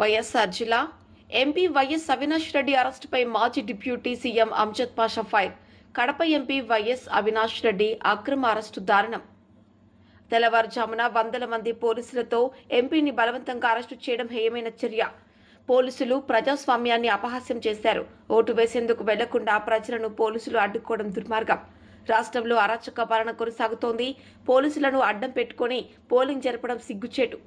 వైఎస్ఆర్ జిల్లా MP YS Avinash Reddy అరెస్టుపై మాజీ deputy CM Amjad Pasha fire. Kadapa MP YS Avinash Reddy అక్రమ అరెస్టు దారుణం. తెల్లవారుజామున వందల మంది పోలీసులతో ఎంపీని బలవంతంగా అరెస్టు చేయడం హేయమైన చర్య. పోలీసులు ప్రజాస్వామ్యాన్ని అపహాస్యం చేశారు. ఓటు వేసేందుకు వెళ్ళకుండా ప్రజలను పోలీసులు అడ్డుకోవడం దుర్మార్గం. రాష్ట్రంలో అరాచక పాలన కొనసాగుతోంది. పోలీసులను అడ్డం పెట్టుకొని పోలింగ్ జరపడం సిగ్గుచేటు.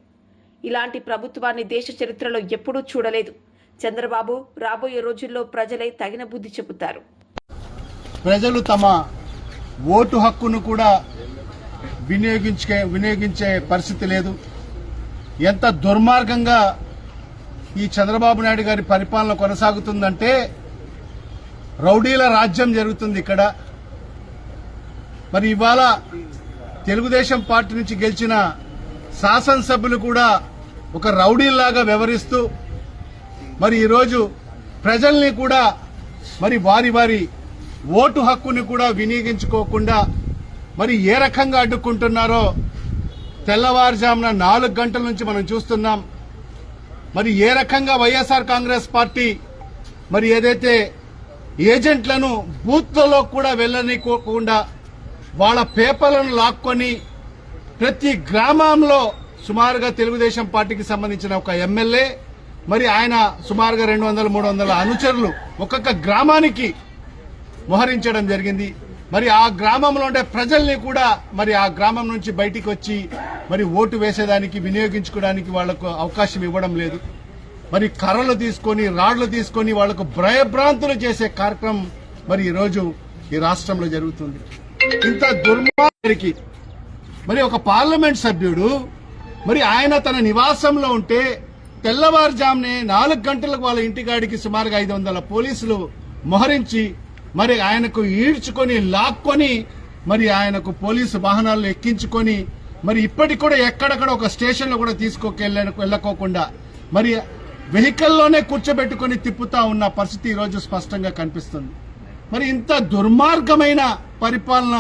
ఇలాంటి ప్రభుత్వాన్ని దేశ చరిత్రలో ఎప్పుడూ చూడలేదు. చంద్రబాబు రాబోయే రోజుల్లో ప్రజలే తగిన బుద్ధి చెబుతారు. ప్రజలు తమ ఓటు హక్కును కూడా వినియోగించే వినియోగించే పరిస్థితి లేదు. ఎంత దుర్మార్గంగా ఈ చంద్రబాబు నాయుడు గారి పరిపాలన కొనసాగుతుందంటే రౌడీల రాజ్యం జరుగుతుంది ఇక్కడ. మరి ఇవాళ తెలుగుదేశం పార్టీ నుంచి గెలిచిన శాసనసభ్యులు కూడా ఒక రౌడీలాగా వ్యవహరిస్తూ మరి ఈరోజు ప్రజల్ని కూడా మరి వారి వారి ఓటు హక్కుని కూడా వినియోగించుకోకుండా మరి ఏ రకంగా అడ్డుకుంటున్నారో తెల్లవారుజామున నాలుగు గంటల నుంచి మనం చూస్తున్నాం. మరి ఏ రకంగా వైఎస్ఆర్ కాంగ్రెస్ పార్టీ మరి ఏదైతే ఏజెంట్లను బూత్లలో కూడా వెళ్ళనికోకుండా వాళ్ళ పేపర్లను లాక్కొని ప్రతి గ్రామంలో సుమారుగా తెలుగుదేశం పార్టీకి సంబంధించిన ఒక ఎమ్మెల్యే మరి ఆయన సుమారుగా రెండు వందల మూడు వందల అనుచరులు ఒక్కొక్క గ్రామానికి మోహరించడం జరిగింది. మరి ఆ గ్రామంలో ఉండే ప్రజల్ని కూడా మరి ఆ గ్రామం నుంచి బయటికి వచ్చి మరి ఓటు వేసేదానికి వినియోగించుకోవడానికి వాళ్ళకు అవకాశం ఇవ్వడం లేదు. మరి కర్రలు తీసుకొని రాళ్ళు తీసుకొని వాళ్ళకు భయభ్రాంతులు చేసే కార్యక్రమం మరి ఈ రోజు ఈ రాష్ట్రంలో జరుగుతుంది. ఇంత దుర్మార్గానికి మరి ఒక పార్లమెంట్ సభ్యుడు మరి ఆయన తన నివాసంలో ఉంటే తెల్లవారుజామునే నాలుగు గంటలకు వాళ్ళ ఇంటికాడికి సుమారుగా ఐదు వందల పోలీసులు మోహరించి మరి ఆయనకు ఈడ్చుకొని లాక్కొని మరి ఆయనకు పోలీసు వాహనాలను ఎక్కించుకొని మరి ఇప్పటికి కూడా ఎక్కడక్కడ ఒక స్టేషన్లో కూడా తీసుకోకెళ్ళ వెళ్ళకోకుండా మరి వెహికల్లోనే కూర్చోబెట్టుకొని తిప్పుతా ఉన్న పరిస్థితి ఈరోజు స్పష్టంగా కనిపిస్తుంది. మరి ఇంత దుర్మార్గమైన పరిపాలన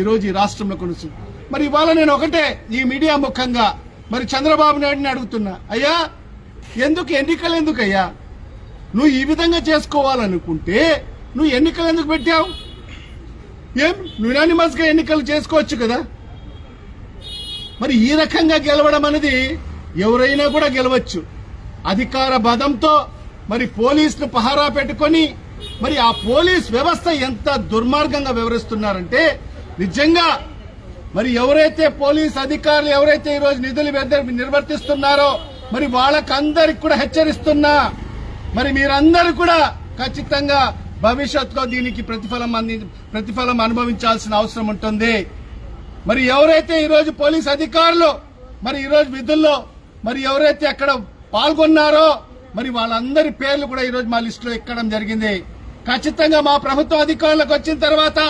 ఈరోజు ఈ రాష్ట్రంలో కొనసాగుతుంది. మరి ఇవాళ నేను ఒకటే ఈ మీడియా ముఖంగా మరి చంద్రబాబు నాయుడిని అడుగుతున్నా. అయ్యా ఎందుకు ఎన్నికలు ఎందుకు అయ్యా నువ్వు ఈ విధంగా చేసుకోవాలనుకుంటే నువ్వు ఎన్నికలు ఎందుకు పెట్టావు? ఏం? యునానిమస్గా ఎన్నికలు చేసుకోవచ్చు కదా? మరి ఈ రకంగా గెలవడం అనేది ఎవరైనా కూడా గెలవచ్చు. అధికార బదంతో మరి పోలీసును పహారా పెట్టుకొని మరి ఆ పోలీస్ వ్యవస్థ ఎంత దుర్మార్గంగా వివరిస్తున్నారంటే నిజంగా మరి ఎవరైతే పోలీస్ అధికారులు ఎవరైతే ఈ రోజు నిధులు నిర్వర్తిస్తున్నారో మరి వాళ్ళకందరికి కూడా హెచ్చరిస్తున్నా. మరి మీరందరూ కూడా ఖచ్చితంగా భవిష్యత్తులో దీనికి ప్రతిఫలం అంది ప్రతిఫలం అనుభవించాల్సిన అవసరం ఉంటుంది. మరి ఎవరైతే ఈరోజు పోలీస్ అధికారులు మరి ఈరోజు విధుల్లో మరి ఎవరైతే అక్కడ పాల్గొన్నారో మరి వాళ్ళందరి పేర్లు కూడా ఈరోజు మా లిస్టులో ఎక్కడం జరిగింది. ఖచ్చితంగా మా ప్రభుత్వ అధికారులకు వచ్చిన తర్వాత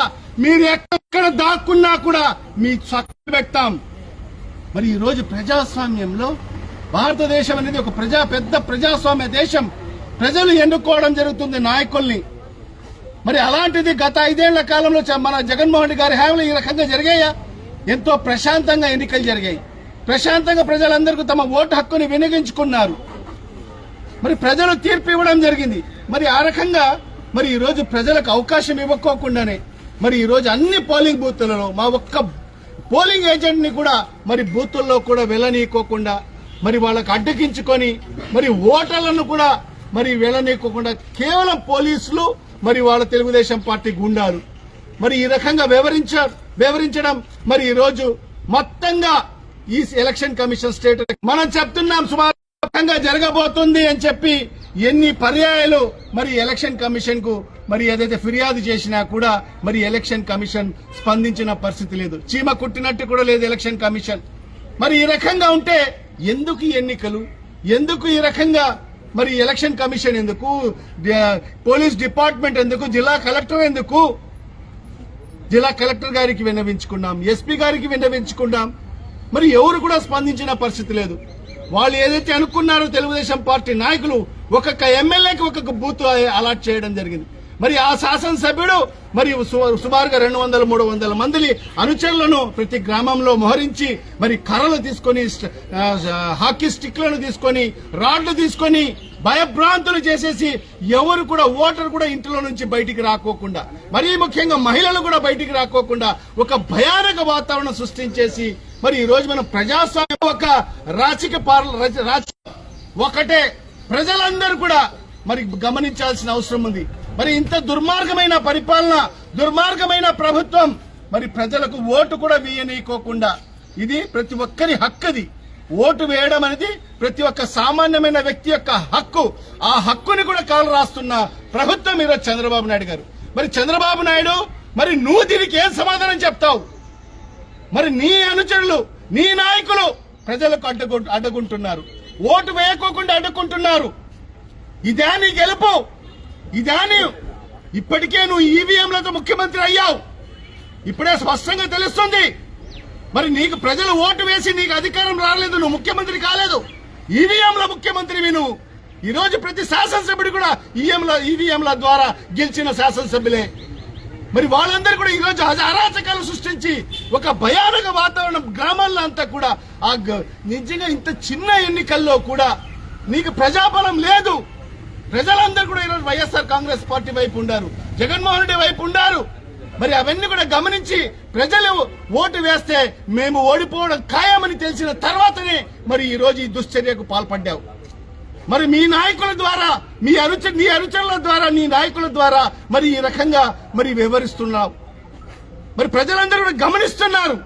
మీరు ఎక్కడ ఎక్కడ దాక్కున్నా కూడా మీ చక్కలు పెడతాం మరి ఈ రోజు ప్రజాస్వామ్యంలో భారతదేశం అనేది ఒక ప్రజా పెద్ద ప్రజాస్వామ్య దేశం. ప్రజలు ఎన్నుకోవడం జరుగుతుంది నాయకుల్ని. మరి అలాంటిది గత ఐదేళ్ళ కాలంలో చ- మన జగన్మోహన్ రెడ్డి గారి హామీలు ఈ రకంగా జరిగాయా? ఎంతో ప్రశాంతంగా ఎన్నికలు జరిగాయి. ప్రశాంతంగా ప్రజలందరికీ తమ ఓటు హక్కుని వినియోగించుకున్నారు. మరి ప్రజలు తీర్పు ఇవ్వడం జరిగింది. మరి ఆ రకంగా మరి ఈరోజు ప్రజలకు అవకాశం ఇవ్వకోకుండానే మరి ఈ రోజు అన్ని పోలింగ్ బూత్లలో మా ఒక్క పోలింగ్ ఏజెంట్ని కూడా మరి బూతుల్లో కూడా వెళ్ళనీయకోకుండా మరి వాళ్ళకు అడ్డగించుకొని మరి ఓటర్లను కూడా మరి వెళ్ళనీయకోకుండా కేవలం పోలీసులు మరి వాళ్ళ తెలుగుదేశం పార్టీ గుండాలు. మరి ఈ రకంగా వివరించారు వివరించడం మరి ఈ రోజు మొత్తంగా ఈ ఎలక్షన్ కమిషన్ స్టేట్ మనం చెప్తున్నాం సుమారు జరగబోతుంది అని చెప్పి ఎన్ని పర్యాయాలు మరి ఎలక్షన్ కమిషన్కు మరి ఏదైతే ఫిర్యాదు చేసినా కూడా మరి ఎలక్షన్ కమిషన్ స్పందించిన పరిస్థితి లేదు. చీమ కుట్టినట్టు కూడా లేదు ఎలక్షన్ కమిషన్. మరి ఈ రకంగా ఉంటే ఎందుకు ఎన్నికలు? ఎందుకు ఈ రకంగా మరి ఎలక్షన్ కమిషన్ ఎందుకు? పోలీస్ డిపార్ట్మెంట్ ఎందుకు? జిల్లా కలెక్టర్ ఎందుకు? జిల్లా కలెక్టర్ గారికి విన్నవించుకున్నాం. ఎస్పీ గారికి విన్నవించుకున్నాం. మరి ఎవరు కూడా స్పందించిన పరిస్థితి లేదు. వాళ్ళు ఏదైతే అనుకున్నారో తెలుగుదేశం పార్టీ నాయకులు ఒక్కొక్క ఎమ్మెల్యేకి ఒక్కొక్క బూత్ అలాట్ చేయడం జరిగింది. మరి ఆ శాసనసభ్యుడు మరి సు- సుమారుగా రెండు వందల మూడు వందల మంది అనుచరులను ప్రతి గ్రామంలో మోహరించి మరి కర్రలు తీసుకొని హాకీ స్టిక్లను తీసుకొని రాడ్లు తీసుకొని భయభ్రాంతులు చేసేసి ఎవరు కూడా ఓటర్ కూడా ఇంట్లో నుంచి బయటికి రాకోకుండా మరీ ముఖ్యంగా మహిళలు కూడా బయటికి రాకోకుండా ఒక భయానక వాతావరణం సృష్టించేసి మరి ఈ రోజు మనం ప్రజాస్వామ్యం ఒక రాజకీయ పార్ల రాజ- ఒకటే ప్రజలందరూ కూడా మరి గమనించాల్సిన అవసరం ఉంది. మరి ఇంత దుర్మార్గమైన పరిపాలన దుర్మార్గమైన ప్రభుత్వం మరి ప్రజలకు ఓటు కూడా వేయనీయకోకుండా ఇది ప్రతి ఒక్కరి హక్కుది. ఓటు వేయడం అనేది ప్రతి ఒక్క సామాన్యమైన వ్యక్తి యొక్క హక్కు. ఆ హక్కుని కూడా కాలు రాస్తున్న ప్రభుత్వం ఈరోజు చంద్రబాబు నాయుడు గారు. మరి చంద్రబాబు నాయుడు మరి నువ్వు దీనికి ఏం సమాధానం చెప్తావు? మరి నీ అనుచరులు నీ నాయకులు ప్రజలకు అడ్డగు అడ్డగుంటున్నారు ఓటు వేయకోకుండా అడ్డుకుంటున్నారు. ఇదే నీ గెలుపు. ఇదా ఇప్పటికే నువ్వు ఈవీఎంలతో ముఖ్యమంత్రి అయ్యావు. ఇప్పుడే స్పష్టంగా తెలుస్తుంది. మరి నీకు ప్రజలు ఓటు వేసి నీకు అధికారం రాలేదు నువ్వు ముఖ్యమంత్రి కాలేదు. ఈవీఎంల ముఖ్యమంత్రివి నువ్వు. ఈ రోజు ప్రతి శాసనసభ్యుడు కూడా ఈఎంల ఈవీఎంల ద్వారా గెలిచిన శాసనసభ్యులే. మరి వాళ్ళందరూ కూడా ఈరోజు అరాచకాలు సృష్టించి ఒక భయానక వాతావరణం గ్రామాల్లో అంతా కూడా ఆ గ- నిజంగా ఇంత చిన్న ఎన్నికల్లో కూడా నీకు ప్రజాబలం లేదు. ప్రజలందరూ కూడా ఈరోజు వైఎస్ఆర్ కాంగ్రెస్ పార్టీ వైపు ఉండారు. జగన్మోహన్ రెడ్డి వైపు ఉండారు. మరి అవన్నీ కూడా గమనించి ప్రజలు ఓటు వేస్తే మేము ఓడిపోవడం ఖాయమని తెలిసిన తర్వాతనే మరి ఈ రోజు ఈ దుశ్చర్యకు పాల్పడ్డావు. మరి మీ నాయకుల ద్వారా మీ అనుచ నీ అనుచరుల ద్వారా నీ నాయకుల ద్వారా మరి ఈ రకంగా మరి వివరిస్తున్నావు మరి ప్రజలందరూ కూడా గమనిస్తున్నారు.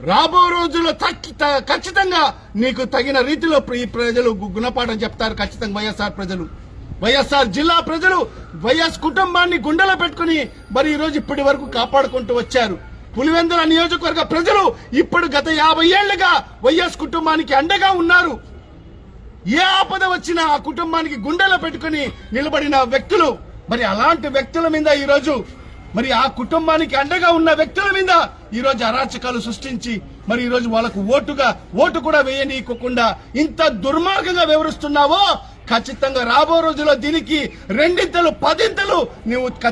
రాబో రోజుల్లో త- ఖచ్చితంగా నీకు తగిన రీతిలో ప్ర- ఈ ప్రజలు గు- గుణపాఠం చెప్తారు ఖచ్చితంగా వైఎస్ఆర్ ప్రజలు. వైఎస్ఆర్ జిల్లా ప్రజలు వైఎస్ కుటుంబాన్ని గుండెలో పెట్టుకుని మరి ఈ రోజు ఇప్పటి వరకు కాపాడుకుంటూ వచ్చారు. పులివెందుల నియోజకవర్గ ప్రజలు ఇప్పుడు గత యాభై ఏళ్ళుగా వైఎస్ కుటుంబానికి అండగా ఉన్నారు. ఏ ఆపద వచ్చినా ఆ కుటుంబానికి గుండెలో పెట్టుకుని నిలబడిన వ్యక్తులు మరి అలాంటి వ్యక్తుల మీద ఈ రోజు మరి ఆ కుటుంబానికి అండగా ఉన్న వ్యక్తుల మీద ఈరోజు అరాచకాలు సృష్టించి మరి ఈరోజు వాళ్ళకు ఓటుగా ఓటు కూడా వేయనీయకుండా ఇంత దుర్మార్గంగా వివరిస్తున్నావో ఖచ్చితంగా రాబో రోజుల్లో దీనికి రెండింతలు పదింతలు నువ్వు